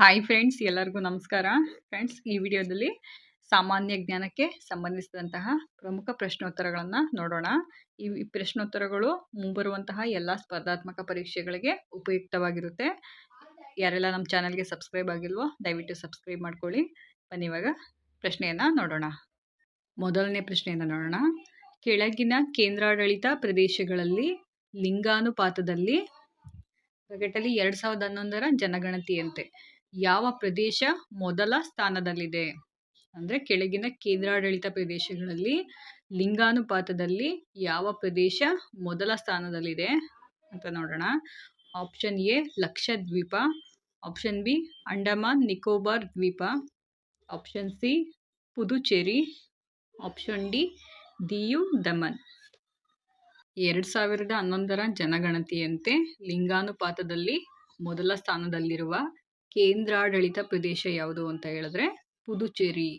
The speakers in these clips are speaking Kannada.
ಹಾಯ್ ಫ್ರೆಂಡ್ಸ್ ಎಲ್ಲರಿಗೂ ನಮಸ್ಕಾರ. ಫ್ರೆಂಡ್ಸ್ ಈ ವಿಡಿಯೋದಲ್ಲಿ ಸಾಮಾನ್ಯ ಜ್ಞಾನಕ್ಕೆ ಸಂಬಂಧಿಸಿದಂತಹ ಪ್ರಮುಖ ಪ್ರಶ್ನೋತ್ತರಗಳನ್ನು ನೋಡೋಣ. ಈ ಪ್ರಶ್ನೋತ್ತರಗಳು ಮುಂಬರುವಂತಹ ಎಲ್ಲ ಸ್ಪರ್ಧಾತ್ಮಕ ಪರೀಕ್ಷೆಗಳಿಗೆ ಉಪಯುಕ್ತವಾಗಿರುತ್ತೆ. ಯಾರೆಲ್ಲ ನಮ್ಮ ಚಾನಲ್ಗೆ ಸಬ್ಸ್ಕ್ರೈಬ್ ಆಗಿಲ್ವೋ, ದಯವಿಟ್ಟು ಸಬ್ಸ್ಕ್ರೈಬ್ ಮಾಡ್ಕೊಳ್ಳಿ. ಬನ್ನಿ ಇವಾಗ ಪ್ರಶ್ನೆಯನ್ನು ನೋಡೋಣ. ಮೊದಲನೇ ಪ್ರಶ್ನೆಯನ್ನು ನೋಡೋಣ. ಕೆಳಗಿನ ಕೇಂದ್ರಾಡಳಿತ ಪ್ರದೇಶಗಳಲ್ಲಿ ಲಿಂಗಾನುಪಾತದಲ್ಲಿ ಪ್ರಗಟಲಿ ಎರಡು ಸಾವಿರದ ಹನ್ನೊಂದರ ಜನಗಣತಿಯಂತೆ. ಯಾವ ಪ್ರದೇಶ ಮೊದಲ ಸ್ಥಾನದಲ್ಲಿದೆ? ಅಂದರೆ ಕೆಳಗಿನ ಕೇಂದ್ರಾಡಳಿತ ಪ್ರದೇಶಗಳಲ್ಲಿ, ಲಿಂಗಾನುಪಾತದಲ್ಲಿ ಯಾವ ಪ್ರದೇಶ ಮೊದಲ ಸ್ಥಾನದಲ್ಲಿದೆ ಅಂತ ನೋಡೋಣ. Option A, Lakshadweep. Option B, Andaman Nicobar ದ್ವೀಪ. Option C, Puducherry. Option D, Diu Daman. ಎರಡು ಸಾವಿರದ ಹನ್ನೊಂದರ ಜನಗಣತಿಯಂತೆ ಲಿಂಗಾನುಪಾತದಲ್ಲಿ ಮೊದಲ ಸ್ಥಾನದಲ್ಲಿರುವ ಕೇಂದ್ರಾಡಳಿತ ಪ್ರದೇಶ ಯಾವುದು ಅಂತ ಹೇಳಿದ್ರೆ ಪುದುಚೇರಿ.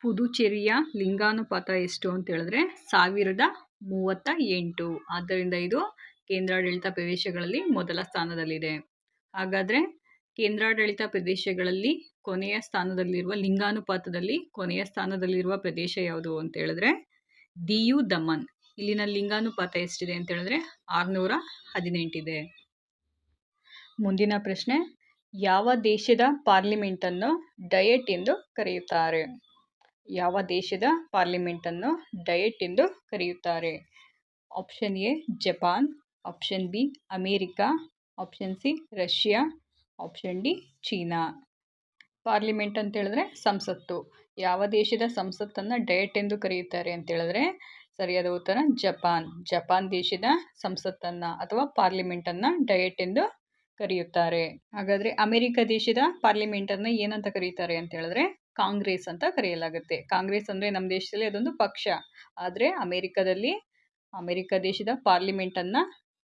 ಪುದುಚೇರಿಯ ಲಿಂಗಾನುಪಾತ ಎಷ್ಟು ಅಂತ ಹೇಳಿದ್ರೆ ಸಾವಿರದ ಮೂವತ್ತ ಎಂಟು. ಆದ್ದರಿಂದ ಇದು ಕೇಂದ್ರಾಡಳಿತ ಪ್ರದೇಶಗಳಲ್ಲಿ ಮೊದಲ ಸ್ಥಾನದಲ್ಲಿದೆ. ಹಾಗಾದರೆ ಕೇಂದ್ರಾಡಳಿತ ಪ್ರದೇಶಗಳಲ್ಲಿ ಕೊನೆಯ ಸ್ಥಾನದಲ್ಲಿರುವ ಲಿಂಗಾನುಪಾತದಲ್ಲಿ ಕೊನೆಯ ಸ್ಥಾನದಲ್ಲಿರುವ ಪ್ರದೇಶ ಯಾವುದು ಅಂತ ಹೇಳಿದ್ರೆ ದಿಯು ದಮನ್. ಇಲ್ಲಿನ ಲಿಂಗಾನುಪಾತ ಎಷ್ಟಿದೆ ಅಂತ ಹೇಳಿದ್ರೆ ಆರುನೂರ ಹದಿನೆಂಟಿದೆ. ಮುಂದಿನ ಪ್ರಶ್ನೆ ಯಾವ ದೇಶದ ಪಾರ್ಲಿಮೆಂಟನ್ನು ಡಯಟ್ ಎಂದು ಕರೆಯುತ್ತಾರೆ? ಯಾವ ದೇಶದ ಪಾರ್ಲಿಮೆಂಟನ್ನು ಡಯಟ್ ಎಂದು ಕರೆಯುತ್ತಾರೆ? Option A, Japan. Option B, America. Option C, Russia. Option D, China. Parliament ಅಂತ ಹೇಳಿದ್ರೆ ಸಂಸತ್ತು. ಯಾವ ದೇಶದ ಸಂಸತ್ತನ್ನು ಡಯಟ್ ಎಂದು ಕರೆಯುತ್ತಾರೆ ಅಂತ ಹೇಳಿದ್ರೆ ಸರಿಯಾದ ಉತ್ತರ ಜಪಾನ್. ಜಪಾನ್ ದೇಶದ ಸಂಸತ್ತನ್ನು ಅಥವಾ ಪಾರ್ಲಿಮೆಂಟನ್ನು ಡಯಟ್ ಎಂದು ಕರೆಯುತ್ತಾರೆ. ಹಾಗಾದರೆ ಅಮೆರಿಕ ದೇಶದ ಪಾರ್ಲಿಮೆಂಟನ್ನು ಏನಂತ ಕರೀತಾರೆ ಅಂತ ಹೇಳಿದ್ರೆ ಕಾಂಗ್ರೆಸ್ ಅಂತ ಕರೆಯಲಾಗುತ್ತೆ. ಕಾಂಗ್ರೆಸ್ ಅಂದರೆ ನಮ್ಮ ದೇಶದಲ್ಲಿ ಅದೊಂದು ಪಕ್ಷ. ಆದರೆ ಅಮೆರಿಕದಲ್ಲಿ ಅಮೆರಿಕ ದೇಶದ ಪಾರ್ಲಿಮೆಂಟನ್ನು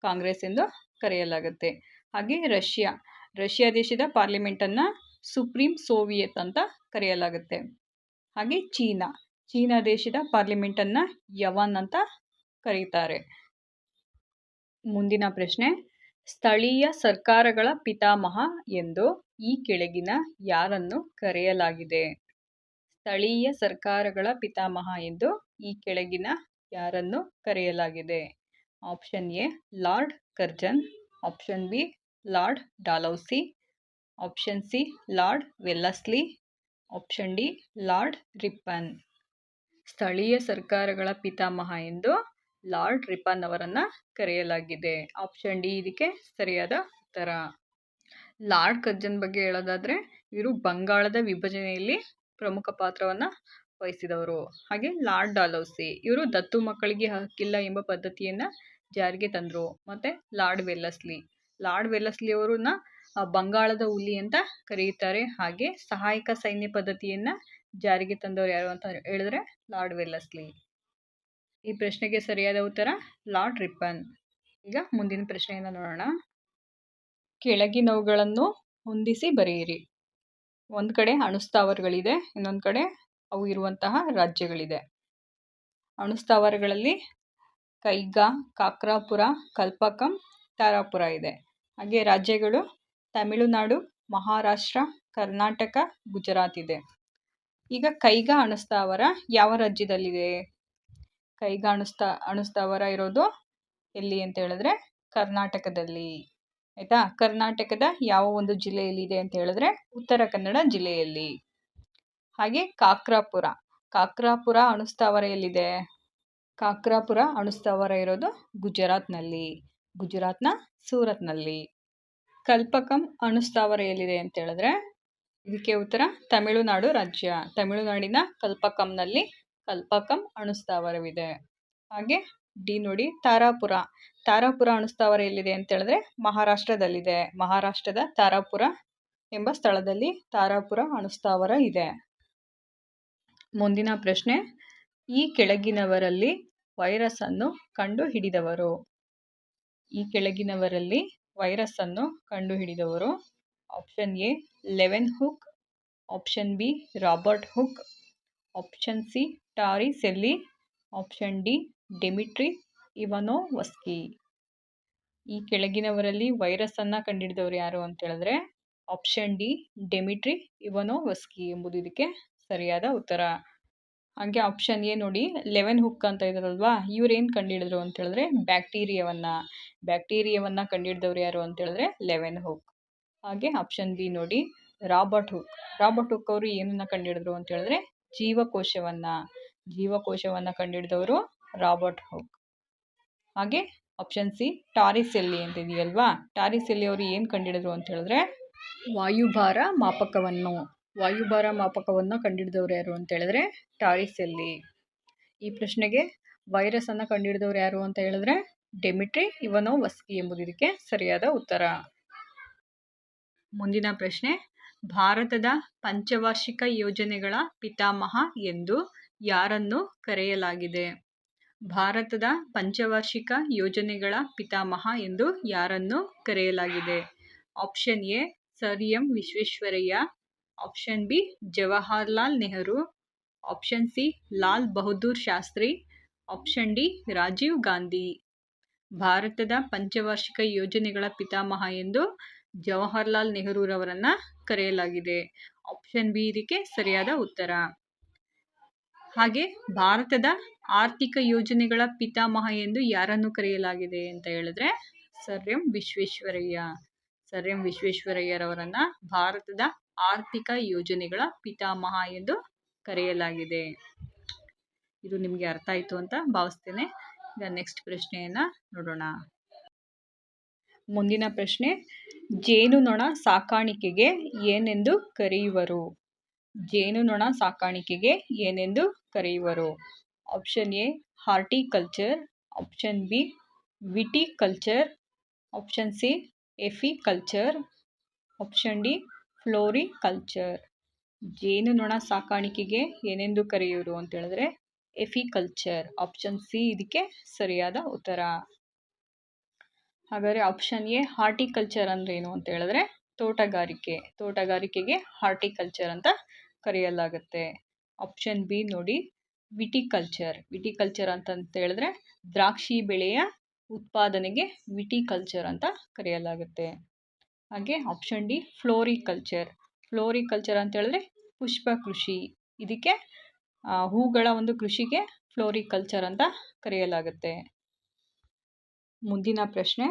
ಕಾಂಗ್ರೆಸ್ ಎಂದು ಕರೆಯಲಾಗುತ್ತೆ. ಹಾಗೆ ರಷ್ಯಾ. ರಷ್ಯಾ ದೇಶದ ಪಾರ್ಲಿಮೆಂಟನ್ನು ಸುಪ್ರೀಂ ಸೋವಿಯತ್ ಅಂತ ಕರೆಯಲಾಗುತ್ತೆ. ಹಾಗೆ ಚೀನಾ. ಚೀನಾ ದೇಶದ ಪಾರ್ಲಿಮೆಂಟನ್ನು ಯವನ್ ಅಂತ ಕರೀತಾರೆ. ಮುಂದಿನ ಪ್ರಶ್ನೆ. ಸ್ಥಳೀಯ ಸರ್ಕಾರಗಳ ಪಿತಾಮಹ ಎಂದು ಈ ಕೆಳಗಿನ ಯಾರನ್ನು ಕರೆಯಲಾಗಿದೆ. ಸ್ಥಳೀಯ ಸರ್ಕಾರಗಳ ಪಿತಾಮಹ ಎಂದು ಈ ಕೆಳಗಿನ ಯಾರನ್ನು ಕರೆಯಲಾಗಿದೆ. Option A, lord Curzon. Option B, lord Dalhousie. Option C, lord Wellesley. Option D, lord Ripon. ಸ್ಥಳೀಯ ಸರ್ಕಾರಗಳ ಪಿತಾಮಹ ಎಂದು ಲಾರ್ಡ್ ರಿಪನ್ ಅವರನ್ನು ಕರೆಯಲಾಗಿದೆ. ಆಪ್ಷನ್ ಡಿ ಇದಕ್ಕೆ ಸರಿಯಾದ ಉತ್ತರ. ಲಾರ್ಡ್ ಕರ್ಜನ್ ಬಗ್ಗೆ ಹೇಳೋದಾದರೆ, ಇವರು ಬಂಗಾಳದ ವಿಭಜನೆಯಲ್ಲಿ ಪ್ರಮುಖ ಪಾತ್ರವನ್ನು ವಹಿಸಿದವರು. ಹಾಗೆ ಲಾರ್ಡ್ ಡಾಲೌಸಿ, ಇವರು ದತ್ತು ಮಕ್ಕಳಿಗೆ ಹಕ್ಕಿಲ್ಲ ಎಂಬ ಪದ್ಧತಿಯನ್ನು ಜಾರಿಗೆ ತಂದರು. ಮತ್ತು ಲಾರ್ಡ್ ವೆಲ್ಲಸ್ಲಿ ಲಾರ್ಡ್ ವೆಲ್ಲಸ್ಲಿ ಅವರನ್ನ ಬಂಗಾಳದ ಹುಲಿ ಅಂತ ಕರೆಯುತ್ತಾರೆ. ಹಾಗೆ ಸಹಾಯಕ ಸೈನ್ಯ ಪದ್ಧತಿಯನ್ನು ಜಾರಿಗೆ ತಂದವರು ಯಾರು ಅಂತ ಹೇಳಿದ್ರೆ, ಲಾರ್ಡ್ ವೆಲ್ಲಸ್ಲಿ. ಈ ಪ್ರಶ್ನೆಗೆ ಸರಿಯಾದ ಉತ್ತರ, ಲಾರ್ಡ್ ರಿಪ್ಪನ್. ಈಗ ಮುಂದಿನ ಪ್ರಶ್ನೆಯನ್ನು ನೋಡೋಣ. ಕೆಳಗಿನವುಗಳನ್ನು ಹೊಂದಿಸಿ ಬರೆಯಿರಿ. ಒಂದು ಕಡೆ ಅಣುಸ್ಥಾವರಗಳಿದೆ ಇನ್ನೊಂದು ಕಡೆ ಅವು ಇರುವಂತಹ ರಾಜ್ಯಗಳಿದೆ. ಅಣುಸ್ಥಾವರಗಳಲ್ಲಿ ಕೈಗಾ, ಕಾಕ್ರಾಪುರ, ಕಲ್ಪಕಂ, ತಾರಾಪುರ ಇದೆ. ಹಾಗೆ ರಾಜ್ಯಗಳು ತಮಿಳುನಾಡು, ಮಹಾರಾಷ್ಟ್ರ, ಕರ್ನಾಟಕ, ಗುಜರಾತ್ ಇದೆ. ಈಗ ಕೈಗಾ ಅಣುಸ್ಥಾವರ ಯಾವ ರಾಜ್ಯದಲ್ಲಿದೆ? ಕೈಗಾ ಅಣುಸ್ಥಾ ಅಣುಸ್ಥಾವರ ಇರೋದು ಎಲ್ಲಿ ಅಂತ ಹೇಳಿದ್ರೆ ಕರ್ನಾಟಕದಲ್ಲಿ. ಆಯಿತಾ? ಕರ್ನಾಟಕದ ಯಾವ ಒಂದು ಜಿಲ್ಲೆಯಲ್ಲಿದೆ ಅಂತ ಹೇಳಿದ್ರೆ ಉತ್ತರ ಕನ್ನಡ ಜಿಲ್ಲೆಯಲ್ಲಿ. ಹಾಗೆ ಕಾಕ್ರಾಪುರ. ಕಾಕ್ರಾಪುರ ಅಣುಸ್ಥಾವರ ಎಲ್ಲಿದೆ? ಕಾಕ್ರಾಪುರ ಅಣುಸ್ಥಾವರ ಇರೋದು ಗುಜರಾತ್ನಲ್ಲಿ. ಗುಜರಾತ್ನ ಸೂರತ್ನಲ್ಲಿ. ಕಲ್ಪಕಂ ಅಣುಸ್ಥಾವರ ಎಲ್ಲಿದೆ ಅಂತ ಹೇಳಿದ್ರೆ ಇದಕ್ಕೆ ಉತ್ತರ ತಮಿಳುನಾಡು ರಾಜ್ಯ. ತಮಿಳುನಾಡಿನ ಕಲ್ಪಕಂನಲ್ಲಿ ಕಲ್ಪಕಂ ಅಣುಸ್ಥಾವರವಿದೆ ಹಾಗೆ ಡಿ ನೋಡಿ ತಾರಾಪುರ. ತಾರಾಪುರ ಅಣುಸ್ಥಾವರ ಎಲ್ಲಿದೆ ಅಂತ ಹೇಳಿದ್ರೆ ಮಹಾರಾಷ್ಟ್ರದಲ್ಲಿದೆ. ಮಹಾರಾಷ್ಟ್ರದ ತಾರಾಪುರ ಎಂಬ ಸ್ಥಳದಲ್ಲಿ ತಾರಾಪುರ ಅಣುಸ್ಥಾವರ ಇದೆ. ಮುಂದಿನ ಪ್ರಶ್ನೆ, ಈ ಕೆಳಗಿನವರಲ್ಲಿ ವೈರಸನ್ನು ಕಂಡು ಹಿಡಿದವರು ಈ ಕೆಳಗಿನವರಲ್ಲಿ ವೈರಸನ್ನು ಕಂಡು ಹಿಡಿದವರು option A, Leeuwenhoek, option B, Robert Hooke option C Torricelli option D Dmitri Ivanovsky ಈ ಕೆಳಗಿನವರಲ್ಲಿ ವೈರಸ್ಸನ್ನು ಕಂಡುಹಿಡಿದವರು ಯಾರು ಅಂತ ಹೇಳಿದ್ರೆ ಆಪ್ಷನ್ ಡಿ ಡೆಮಿಟ್ರಿ ಇವನೋವಸ್ಕಿ ಎಂಬುದು ಇದಕ್ಕೆ ಸರಿಯಾದ ಉತ್ತರ. ಹಾಗೆ ಆಪ್ಷನ್ ಎ ನೋಡಿ ಲೆವೆನ್ ಹುಕ್ ಅಂತ ಇದ್ರಲ್ವಾ ಇವ್ರು ಏನು ಕಂಡುಹಿಡಿದ್ರು ಅಂತ ಹೇಳಿದ್ರೆ ಬ್ಯಾಕ್ಟೀರಿಯಾವನ್ನು ಬ್ಯಾಕ್ಟೀರಿಯಾವನ್ನು ಕಂಡುಹಿಡಿದವರು ಯಾರು ಅಂತ ಹೇಳಿದ್ರೆ ಲೆವೆನ್ ಹುಕ್ ಹಾಗೆ ಆಪ್ಷನ್ ಬಿ ನೋಡಿ ರಾಬರ್ಟ್ ಹುಕ್ ರಾಬರ್ಟ್ ಹುಕ್ ಅವರು ಏನನ್ನ ಕಂಡುಹಿಡಿದ್ರು ಅಂತ ಹೇಳಿದ್ರೆ ಜೀವಕೋಶವನ್ನು ಜೀವಕೋಶವನ್ನು ಕಂಡುಹಿಡಿದವರು ರಾಬರ್ಟ್ ಹುಕ್. ಹಾಗೆ ಆಪ್ಷನ್ ಸಿ ಟಾರಿಸೆಲ್ಲಿ ಅಂತ ಇದೆಯಲ್ವಾ ಟಾರಿಸೆಲ್ಲಿ ಅವರು ಏನು ಕಂಡುಹಿಡಿದ್ರು ಅಂತ ಹೇಳಿದ್ರೆ, ವಾಯುಭಾರ ಮಾಪಕವನ್ನು ವಾಯುಭಾರ ಮಾಪಕವನ್ನು ಕಂಡುಹಿಡಿದವರು ಯಾರು ಅಂತ ಹೇಳಿದ್ರೆ ಟಾರಿಸೆಲ್ಲಿ ಈ ಪ್ರಶ್ನೆಗೆ ವೈರಸನ್ನು ಕಂಡುಹಿಡಿದವರು ಯಾರು ಅಂತ ಹೇಳಿದ್ರೆ ಡೆಮಿಟ್ರಿ ಇವನೋ ವಸ್ಕಿ ಎಂಬುದು ಸರಿಯಾದ ಉತ್ತರ. ಮುಂದಿನ ಪ್ರಶ್ನೆ ಭಾರತದ ಪಂಚವಾರ್ಷಿಕ ಯೋಜನೆಗಳ ಪಿತಾಮಹ ಎಂದು ಯಾರನ್ನು ಕರೆಯಲಾಗಿದೆ? ಭಾರತದ ಪಂಚವಾರ್ಷಿಕ ಯೋಜನೆಗಳ ಪಿತಾಮಹ ಎಂದು ಯಾರನ್ನು ಕರೆಯಲಾಗಿದೆ? Option A sir M Visvesvaraya. Option B, Jawaharlal Nehru. Option C, Lal Bahadur Shastri. Option D, Rajiv Gandhi. ಭಾರತದ ಪಂಚವಾರ್ಷಿಕ ಯೋಜನೆಗಳ ಪಿತಾಮಹ ಎಂದು ಜವಾಹರ್ಲಾಲ್ ನೆಹರೂರವರನ್ನು ಕರೆಯಲಾಗಿದೆ. ಆಪ್ಷನ್ ಬಿ ಇದಕ್ಕೆ ಸರಿಯಾದ ಉತ್ತರ. ಹಾಗೆ ಭಾರತದ ಆರ್ಥಿಕ ಯೋಜನೆಗಳ ಪಿತಾಮಹ ಎಂದು ಯಾರನ್ನು ಕರೆಯಲಾಗಿದೆ ಅಂತ ಹೇಳಿದ್ರೆ sir M Visvesvaraya. Sir M ವಿಶ್ವೇಶ್ವರಯ್ಯರವರನ್ನ ಭಾರತದ ಆರ್ಥಿಕ ಯೋಜನೆಗಳ ಪಿತಾಮಹ ಎಂದು ಕರೆಯಲಾಗಿದೆ. ಇದು ನಿಮಗೆ ಅರ್ಥ ಆಯಿತು ಅಂತ ಭಾವಿಸ್ತೇನೆ. ಈಗ ನೆಕ್ಸ್ಟ್ ಪ್ರಶ್ನೆಯನ್ನು ನೋಡೋಣ. ಮುಂದಿನ ಪ್ರಶ್ನೆ, ಜೇನುನೊಣ ಸಾಕಾಣಿಕೆಗೆ ಏನೆಂದು ಕರೆಯುವರು? ಜೇನುನೊಣ ಸಾಕಾಣಿಕೆಗೆ ಏನೆಂದು ಕರೆಯುವರು? Option A, horticulture, option B, viticulture, option C, apiculture, option D, floriculture. ಜೇನುನೊಣ ಸಾಕಾಣಿಕೆಗೆ ಏನೆಂದು ಕರೆಯುವರು ಅಂತ ಹೇಳಿದ್ರೆ ಎಫಿಕಲ್ಚರ್, ಆಪ್ಷನ್ ಸಿ ಇದಕ್ಕೆ ಸರಿಯಾದ ಉತ್ತರ. ಹಾಗಾದರೆ ಆಪ್ಷನ್ ಎ ಹಾರ್ಟಿಕಲ್ಚರ್ ಅಂದರೆ ಏನು ಅಂತ ಹೇಳಿದ್ರೆ ತೋಟಗಾರಿಕೆ. ತೋಟಗಾರಿಕೆಗೆ ಹಾರ್ಟಿಕಲ್ಚರ್ ಅಂತ ಕರೆಯಲಾಗುತ್ತೆ. ಆಪ್ಷನ್ ಬಿ ನೋಡಿ ವಿಟಿಕಲ್ಚರ್ ವಿಟಿಕಲ್ಚರ್ ಅಂತಂತ ಹೇಳಿದ್ರೆ ದ್ರಾಕ್ಷಿ ಬೆಳೆಯ ಉತ್ಪಾದನೆಗೆ ವಿಟಿಕಲ್ಚರ್ ಅಂತ ಕರೆಯಲಾಗುತ್ತೆ. ಹಾಗೆ ಆಪ್ಷನ್ ಡಿ ಫ್ಲೋರಿಕಲ್ಚರ್ ಫ್ಲೋರಿಕಲ್ಚರ್ ಅಂತ ಹೇಳಿದ್ರೆ ಪುಷ್ಪ ಕೃಷಿ. ಇದಕ್ಕೆ ಹೂಗಳ ಒಂದು ಕೃಷಿಗೆ ಫ್ಲೋರಿಕಲ್ಚರ್ ಅಂತ ಕರೆಯಲಾಗುತ್ತೆ. ಮುಂದಿನ ಪ್ರಶ್ನೆ,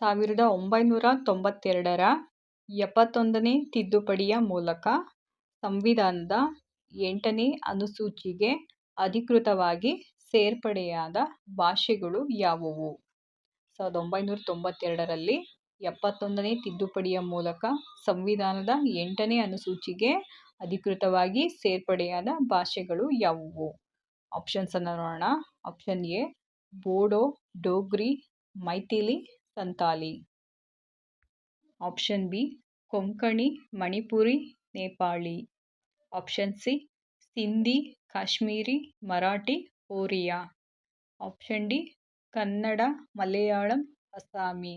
ಸಾವಿರದ ಒಂಬೈನೂರ ತೊಂಬತ್ತೆರಡರ ಎಪ್ಪತ್ತೊಂದನೇ ತಿದ್ದುಪಡಿಯ ಮೂಲಕ ಸಂವಿಧಾನದ ಎಂಟನೇ ಅನುಸೂಚಿಗೆ ಅಧಿಕೃತವಾಗಿ ಸೇರ್ಪಡೆಯಾದ ಭಾಷೆಗಳು ಯಾವುವು? ಸಾವಿರದ ಒಂಬೈನೂರ ತೊಂಬತ್ತೆರಡರಲ್ಲಿ ಎಪ್ಪತ್ತೊಂದನೇ ತಿದ್ದುಪಡಿಯ ಮೂಲಕ ಸಂವಿಧಾನದ ಎಂಟನೇ ಅನುಸೂಚಿಗೆ ಅಧಿಕೃತವಾಗಿ ಸೇರ್ಪಡೆಯಾದ ಭಾಷೆಗಳು ಯಾವುವು? ಆಪ್ಷನ್ಸನ್ನು ನೋಡೋಣ. Option A, Bodo, Dogri Maithili Santali option B, Konkani, Manipuri, Nepali. Option C, Sindhi, Kashmiri, Marathi, Oriya. Option D, Kannada, Malayalam, Assamese.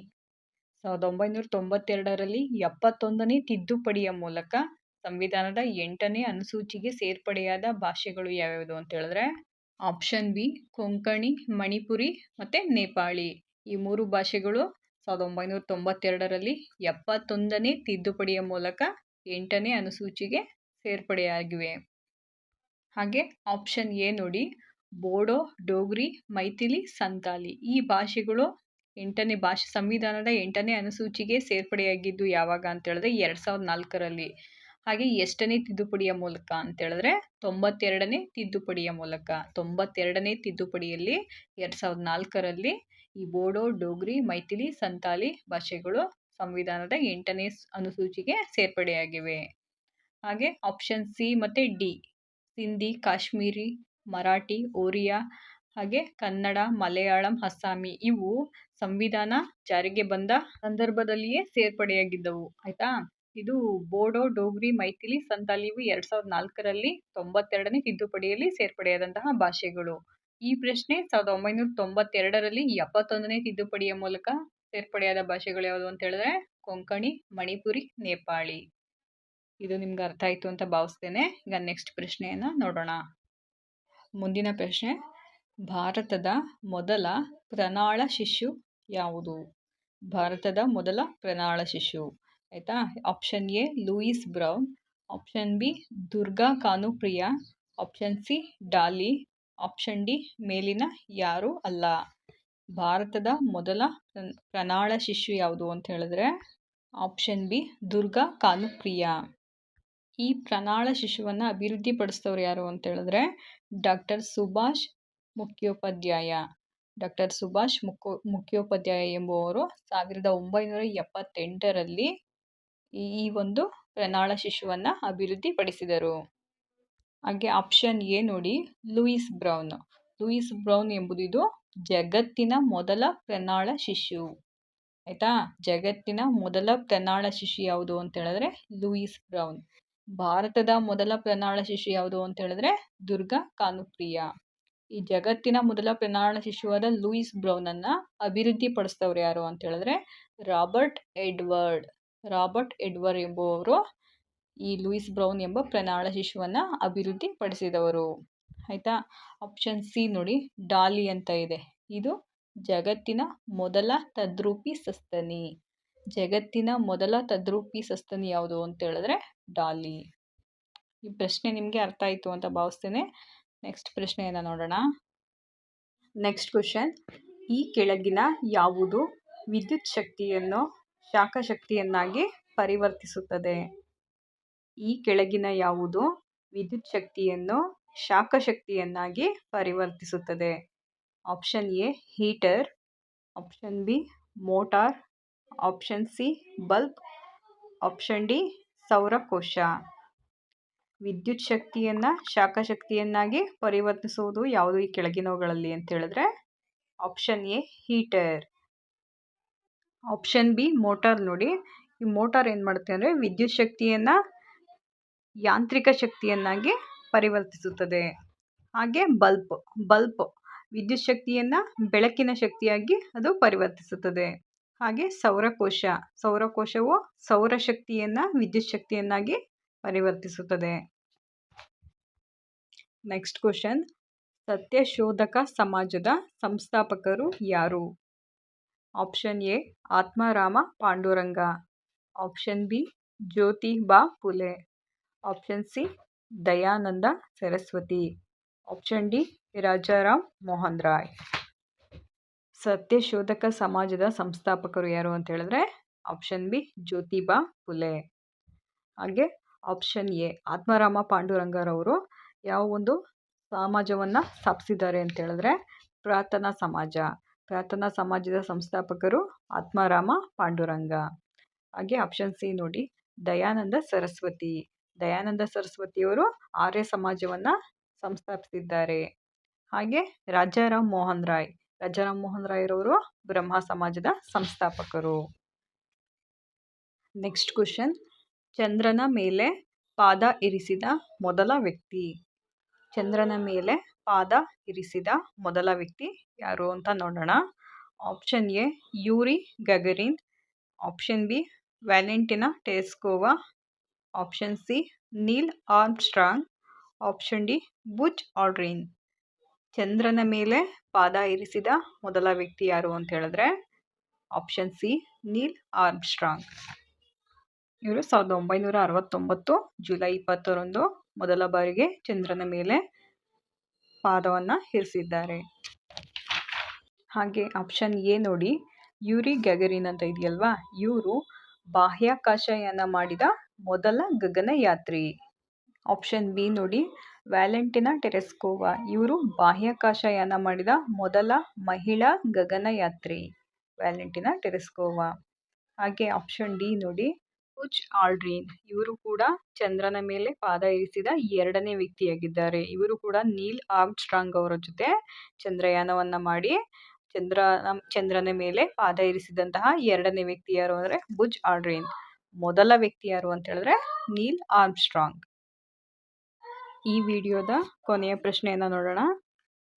ಸಾವಿರದ ಒಂಬೈನೂರ ತೊಂಬತ್ತೆರಡರಲ್ಲಿ ಎಪ್ಪತ್ತೊಂದನೇ ತಿದ್ದುಪಡಿಯ ಮೂಲಕ ಸಂವಿಧಾನದ ಎಂಟನೇ ಅನುಸೂಚಿಗೆ ಸೇರ್ಪಡೆಯಾದ ಭಾಷೆಗಳು ಯಾವ್ಯಾವುದು ಅಂತ ಹೇಳಿದ್ರೆ, ಆಪ್ಷನ್ ಬಿ, ಕೊಂಕಣಿ, ಮಣಿಪುರಿ ಮತ್ತು ನೇಪಾಳಿ. ಈ ಮೂರು ಭಾಷೆಗಳು ಸಾವಿರದ ಒಂಬೈನೂರ ತೊಂಬತ್ತೆರಡರಲ್ಲಿ ಎಪ್ಪತ್ತೊಂದನೇ ತಿದ್ದುಪಡಿಯ ಮೂಲಕ ಎಂಟನೇ ಅನುಸೂಚಿಗೆ ಸೇರ್ಪಡೆಯಾಗಿವೆ. ಹಾಗೆ ಆಪ್ಷನ್ ಎ ನೋಡಿ, ಬೋಡೋ, ಡೋಗ್ರಿ, ಮೈಥಿಲಿ, ಸಂತಾಲಿ ಈ ಭಾಷೆಗಳು ಎಂಟನೇ ಭಾಷೆ ಸಂವಿಧಾನದ ಎಂಟನೇ ಅನುಸೂಚಿಗೆ ಸೇರ್ಪಡೆಯಾಗಿದ್ದು ಯಾವಾಗ ಅಂತ ಹೇಳಿದ್ರೆ ಎರಡು ಸಾವಿರದ ನಾಲ್ಕರಲ್ಲಿ. ಹಾಗೆ ಎಷ್ಟನೇ ತಿದ್ದುಪಡಿಯ ಮೂಲಕ ಅಂತ ಹೇಳಿದ್ರೆ ತೊಂಬತ್ತೆರಡನೇ ತಿದ್ದುಪಡಿಯ ಮೂಲಕ. ತೊಂಬತ್ತೆರಡನೇ ತಿದ್ದುಪಡಿಯಲ್ಲಿ ಎರಡು ಸಾವಿರದ ನಾಲ್ಕರಲ್ಲಿ ಈ ಬೋಡೋ, ಡೋಗ್ರಿ, ಮೈಥಿಲಿ, ಸಂತಾಲಿ ಭಾಷೆಗಳು ಸಂವಿಧಾನದ ಎಂಟನೇ ಅನುಸೂಚಿಗೆ ಸೇರ್ಪಡೆಯಾಗಿವೆ. ಹಾಗೆ ಆಪ್ಷನ್ ಸಿ ಮತ್ತು ಡಿ ಸಿಂಧಿ, ಕಾಶ್ಮೀರಿ, ಮರಾಠಿ ಓರಿಯಾ ಹಾಗೆ ಕನ್ನಡ, ಮಲಯಾಳಂ, ಅಸ್ಸಾಮಿ ಇವು ಸಂವಿಧಾನ ಜಾರಿಗೆ ಬಂದ ಸಂದರ್ಭದಲ್ಲಿಯೇ ಸೇರ್ಪಡೆಯಾಗಿದ್ದವು. ಆಯಿತಾ? ಇದು ಬೋಡೋ, ಡೋಗ್ರಿ, ಮೈಥಿಲಿ, ಸಂತಾಲಿ ಇವು ಎರಡು ಸಾವಿರದ ನಾಲ್ಕರಲ್ಲಿ ತೊಂಬತ್ತೆರಡನೇ ತಿದ್ದುಪಡಿಯಲ್ಲಿ ಸೇರ್ಪಡೆಯಾದಂತಹ ಭಾಷೆಗಳು. ಈ ಪ್ರಶ್ನೆ ಸಾವಿರದ ಒಂಬೈನೂರ ತೊಂಬತ್ತೆರಡರಲ್ಲಿ ಎಪ್ಪತ್ತೊಂದನೇ ತಿದ್ದುಪಡಿಯ ಮೂಲಕ ಸೇರ್ಪಡೆಯಾದ ಭಾಷೆಗಳು ಯಾವುದು ಅಂತ ಹೇಳಿದ್ರೆ ಕೊಂಕಣಿ, ಮಣಿಪುರಿ, ನೇಪಾಳಿ. ಇದು ನಿಮ್ಗೆ ಅರ್ಥ ಆಯಿತು ಅಂತ ಭಾವಿಸ್ತೇನೆ. ಈಗ ನೆಕ್ಸ್ಟ್ ಪ್ರಶ್ನೆಯನ್ನು ನೋಡೋಣ. ಮುಂದಿನ ಪ್ರಶ್ನೆ, ಭಾರತದ ಮೊದಲ ಪ್ರನಾಳ ಶಿಶು ಯಾವುದು? ಭಾರತದ ಮೊದಲ ಪ್ರನಾಳ ಶಿಶು. ಆಯಿತಾ? Option A Louise Brown option B Durga Kanupriya. Option C Dolly option D, ಮೇಲಿನ ಯಾರೂ ಅಲ್ಲ. ಭಾರತದ ಮೊದಲ ಪ್ರನಾಳ ಶಿಶು ಯಾವುದು ಅಂತ ಹೇಳಿದ್ರೆ ಆಪ್ಷನ್ ಬಿ, ದುರ್ಗಾ ಕಾನುಪ್ರಿಯ. ಈ ಪ್ರಣಾಳ ಶಿಶುವನ್ನು ಅಭಿವೃದ್ಧಿಪಡಿಸಿದವ್ರು ಯಾರು ಅಂತ ಹೇಳಿದ್ರೆ ಡಾಕ್ಟರ್ ಸುಭಾಷ್ ಮುಖ್ಯೋಪಾಧ್ಯಾಯ. ಡಾಕ್ಟರ್ ಸುಭಾಷ್ ಮುಖೋ ಮುಖ್ಯೋಪಾಧ್ಯಾಯ ಎಂಬುವರು ಸಾವಿರದ ಒಂಬೈನೂರ ಎಪ್ಪತ್ತೆಂಟರಲ್ಲಿ ಈ ಒಂದು ಪ್ರಣಾಳ ಶಿಶುವನ್ನು ಅಭಿವೃದ್ಧಿಪಡಿಸಿದರು. ಹಾಗೆ ಆಪ್ಷನ್ ಎ ನೋಡಿ ಲೂಯಿಸ್ ಬ್ರೌನ್ ಲೂಯಿಸ್ ಬ್ರೌನ್ ಎಂಬುದು ಇದು ಜಗತ್ತಿನ ಮೊದಲ ಪ್ರನಾಳ ಶಿಶು. ಆಯಿತಾ? ಜಗತ್ತಿನ ಮೊದಲ ಪ್ರನಾಳ ಶಿಶು ಯಾವುದು ಅಂತ ಹೇಳಿದ್ರೆ ಲೂಯಿಸ್ ಬ್ರೌನ್ ಭಾರತದ ಮೊದಲ ಪ್ರನಾಳ ಶಿಶು ಯಾವುದು ಅಂತ ಹೇಳಿದ್ರೆ ದುರ್ಗಾ ಕಾನುಪ್ರಿಯ. ಈ ಜಗತ್ತಿನ ಮೊದಲ ಪ್ರನಾಳ ಶಿಶುವಾದ ಲೂಯಿಸ್ ಬ್ರೌನನ್ನು ಅಭಿವೃದ್ಧಿಪಡಿಸಿದವ್ರು ಯಾರು ಅಂತ ಹೇಳಿದ್ರೆ ರಾಬರ್ಟ್ ಎಡ್ವರ್ಡ್. ರಾಬರ್ಟ್ ಎಡ್ವರ್ಡ್ ಎಂಬುವವರು ಈ ಲೂಯಿಸ್ ಬ್ರೌನ್ ಎಂಬ ಪ್ರನಾಳ ಶಿಶುವನ್ನು ಅಭಿವೃದ್ಧಿಪಡಿಸಿದವರು. ಆಯಿತಾ? ಆಪ್ಷನ್ ಸಿ ನೋಡಿ, ಡಾಲಿ ಅಂತ ಇದೆ. ಇದು ಜಗತ್ತಿನ ಮೊದಲ ತದ್ರೂಪಿ ಸಸ್ತನಿ. ಜಗತ್ತಿನ ಮೊದಲ ತದ್ರೂಪಿ ಸಸ್ತನಿ ಯಾವುದು ಅಂತ ಹೇಳಿದ್ರೆ ಡಾಲಿ. ಈ ಪ್ರಶ್ನೆ ನಿಮಗೆ ಅರ್ಥ ಆಯಿತು ಅಂತ ಭಾವಿಸ್ತೇನೆ. ನೆಕ್ಸ್ಟ್ ಪ್ರಶ್ನೆಯನ್ನು ನೋಡೋಣ. Next question. ಈ ಕೆಳಗಿನ ಯಾವುದು ವಿದ್ಯುತ್ ಶಕ್ತಿಯನ್ನು ಶಾಖ ಶಕ್ತಿಯನ್ನಾಗಿ ಪರಿವರ್ತಿಸುತ್ತದೆ? ಈ ಕೆಳಗಿನ ಯಾವುದು? ವಿದ್ಯುತ್ ಶಕ್ತಿಯನ್ನು ಶಾಖ ಶಕ್ತಿಯನ್ನಾಗಿ ಪರಿವರ್ತಿಸುತ್ತದೆ. Option A, heater. Option B, motor. Option C, bulb. Option D, ಸೌರಕೋಶ. ವಿದ್ಯುತ್ ಶಕ್ತಿಯನ್ನು ಶಾಖ ಶಕ್ತಿಯನ್ನಾಗಿ ಪರಿವರ್ತಿಸುವುದು ಯಾವುದು ಈ ಕೆಳಗಿನವುಗಳಲ್ಲಿ ಅಂತ ಹೇಳಿದ್ರೆ, option A, heater. Option B, motor ನೋಡಿ. ಈ ಮೋಟಾರ್ ಏನು ಮಾಡುತ್ತೆ ಅಂದರೆ ವಿದ್ಯುತ್ ಶಕ್ತಿಯನ್ನು ಯಾಂತ್ರಿಕ ಶಕ್ತಿಯನ್ನಾಗಿ ಪರಿವರ್ತಿಸುತ್ತದೆ. ಹಾಗೆ ಬಲ್ಪ್ ಬಲ್ಪ್ ವಿದ್ಯುತ್ ಶಕ್ತಿಯನ್ನು ಬೆಳಕಿನ ಶಕ್ತಿಯಾಗಿ ಅದು ಪರಿವರ್ತಿಸುತ್ತದೆ. ಹಾಗೆ ಸೌರಕೋಶ, ಸೌರಕೋಶವು ಸೌರಶಕ್ತಿಯನ್ನು ವಿದ್ಯುತ್ ಶಕ್ತಿಯನ್ನಾಗಿ ಪರಿವರ್ತಿಸುತ್ತದೆ. ನೆಕ್ಸ್ಟ್ ಕ್ವಶನ್ ಸತ್ಯಶೋಧಕ ಸಮಾಜದ ಸಂಸ್ಥಾಪಕರು ಯಾರು? Option A Atmaram Pandurang. Option B Jyotiba Phule option C Dayananda Saraswati option D Rajaram Mohan Roy Satyashodhak ಸಮಾಜದ ಸಂಸ್ಥಾಪಕರು ಯಾರು ಅಂತ ಹೇಳಿದ್ರೆ ಆಪ್ಷನ್ ಬಿ ಜ್ಯೋತಿಬಾ ಫುಲೆ ಹಾಗೆ ಆಪ್ಷನ್ ಎ ಆತ್ಮಾರಾಮ ಪಾಂಡುರಂಗರವರು ಯಾವ ಒಂದು ಸಮಾಜವನ್ನು ಸ್ಥಾಪಿಸಿದ್ದಾರೆ ಅಂತ ಹೇಳಿದ್ರೆ ಪ್ರಾರ್ಥನಾ ಸಮಾಜ ಪ್ರಾರ್ಥನಾ ಸಮಾಜದ ಸಂಸ್ಥಾಪಕರು ಆತ್ಮಾರಾಮ ಪಾಂಡುರಂಗ ಹಾಗೆ ಆಪ್ಷನ್ ಸಿ ನೋಡಿ ದಯಾನಂದ ಸರಸ್ವತಿ ದಯಾನಂದ ಸರಸ್ವತಿಯವರು ಆರ್ಯ ಸಮಾಜವನ್ನು ಸಂಸ್ಥಾಪಿಸಿದ್ದಾರೆ. ಹಾಗೆ ರಾಜಾರಾಮ್ ಮೋಹನ್ ರಾಯ್ ರಾಜಾರಾಮ್ ಮೋಹನ್ ರಾಯ್ರವರು ಬ್ರಹ್ಮ ಸಮಾಜದ ಸಂಸ್ಥಾಪಕರು. ನೆಕ್ಸ್ಟ್ ಕ್ವಶನ್ ಚಂದ್ರನ ಮೇಲೆ ಪಾದ ಇರಿಸಿದ ಮೊದಲ ವ್ಯಕ್ತಿ. ಚಂದ್ರನ ಮೇಲೆ ಪಾದ ಇರಿಸಿದ ಮೊದಲ ವ್ಯಕ್ತಿ ಯಾರು ಅಂತ ನೋಡೋಣ. Option A Yuri Gagarin option B Valentina Tereshkova option C Neil Armstrong option D Buzz Aldrin ಚಂದ್ರನ ಮೇಲೆ ಪಾದ ಇರಿಸಿದ ಮೊದಲ ವ್ಯಕ್ತಿ ಯಾರು ಅಂತ ಹೇಳಿದ್ರೆ ಆಪ್ಷನ್ ಸಿ ನೀಲ್ ಆರ್ಮ್ಸ್ಟ್ರಾಂಗ್ ಇವರು ಸಾವಿರದ ಒಂಬೈನೂರ ಅರವತ್ತೊಂಬತ್ತು ಜುಲೈ ಇಪ್ಪತ್ತರಂದು ಮೊದಲ ಬಾರಿಗೆ ಚಂದ್ರನ ಮೇಲೆ ಪಾದವನ್ನು ಇರಿಸಿದ್ದಾರೆ. ಹಾಗೆ ಆಪ್ಷನ್ ಎ ನೋಡಿ ಯೂರಿ ಗ್ಯಾಗರಿನ್ ಅಂತ ಇದೆಯಲ್ವಾ? ಇವರು ಬಾಹ್ಯಾಕಾಶಯಾನ ಮಾಡಿದ ಮೊದಲ ಗಗನಯಾತ್ರಿ ಆಪ್ಷನ್ ಬಿ ನೋಡಿ. ವ್ಯಾಲೆಂಟಿನಾ ಟೆರೆಸ್ಕೋವಾ. ಇವರು ಬಾಹ್ಯಾಕಾಶಯಾನ ಮಾಡಿದ ಮೊದಲ ಮಹಿಳಾ ಗಗನಯಾತ್ರಿ ವ್ಯಾಲೆಂಟಿನಾ ಟೆರೆಸ್ಕೋವಾ. ಹಾಗೆ ಆಪ್ಷನ್ ಡಿ ನೋಡಿ. ಕುಚ್ ಆಲ್ಡ್ರೀನ್. ಇವರು ಕೂಡ ಚಂದ್ರನ ಮೇಲೆ ಪಾದ ಇರಿಸಿದ ಎರಡನೇ ವ್ಯಕ್ತಿಯಾಗಿದ್ದಾರೆ. ಇವರು ಕೂಡ ನೀಲ್ ಆರ್ಮ್ಸ್ಟ್ರಾಂಗ್ ಅವರ ಜೊತೆ ಚಂದ್ರಯಾನವನ್ನು ಮಾಡಿ ಚಂದ್ರ ಚಂದ್ರನ ಮೇಲೆ ಪಾದ ಇರಿಸಿದಂತಹ ಎರಡನೇ ವ್ಯಕ್ತಿ ಯಾರು ಅಂದರೆ ಬುಜ್ ಆಲ್ಡ್ರಿನ್. ಮೊದಲ ವ್ಯಕ್ತಿ ಯಾರು ಅಂತ ಹೇಳಿದ್ರೆ ನೀಲ್ ಆರ್ಮ್ಸ್ಟ್ರಾಂಗ್. ಈ ವಿಡಿಯೋದ ಕೊನೆಯ ಪ್ರಶ್ನೆಯನ್ನು ನೋಡೋಣ.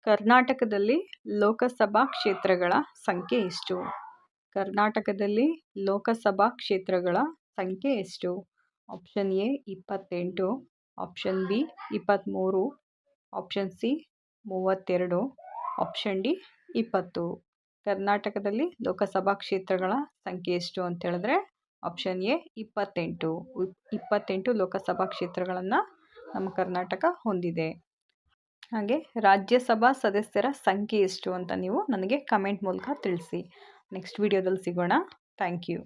ಕರ್ನಾಟಕದಲ್ಲಿ ಲೋಕಸಭಾ ಕ್ಷೇತ್ರಗಳ ಸಂಖ್ಯೆ ಎಷ್ಟು? ಕರ್ನಾಟಕದಲ್ಲಿ ಲೋಕಸಭಾ ಕ್ಷೇತ್ರಗಳ ಸಂಖ್ಯೆ ಎಷ್ಟು? ಆಪ್ಷನ್ ಎ ಇಪ್ಪತ್ತೆಂಟು, ಆಪ್ಷನ್ ಬಿ ಇಪ್ಪತ್ತ್ಮೂರು ಆಪ್ಷನ್ ಸಿ ಮೂವತ್ತೆರಡು, ಆಪ್ಷನ್ ಡಿ ಇಪ್ಪತ್ತು. ಕರ್ನಾಟಕದಲ್ಲಿ ಲೋಕಸಭಾ ಕ್ಷೇತ್ರಗಳ ಸಂಖ್ಯೆ ಎಷ್ಟು ಅಂತ ಹೇಳಿದ್ರೆ ಆಪ್ಷನ್ ಎ ಇಪ್ಪತ್ತೆಂಟು. ಇಪ್ಪತ್ತೆಂಟು ಲೋಕಸಭಾ ಕ್ಷೇತ್ರಗಳನ್ನು ನಮ್ಮ ಕರ್ನಾಟಕ ಹೊಂದಿದೆ. ಹಾಗೆ ರಾಜ್ಯಸಭಾ ಸದಸ್ಯರ ಸಂಖ್ಯೆ ಎಷ್ಟು ಅಂತ ನೀವು ನನಗೆ ಕಮೆಂಟ್ ಮೂಲಕ ತಿಳಿಸಿ. ನೆಕ್ಸ್ಟ್ ವಿಡಿಯೋದಲ್ಲಿ ಸಿಗೋಣ. Thank you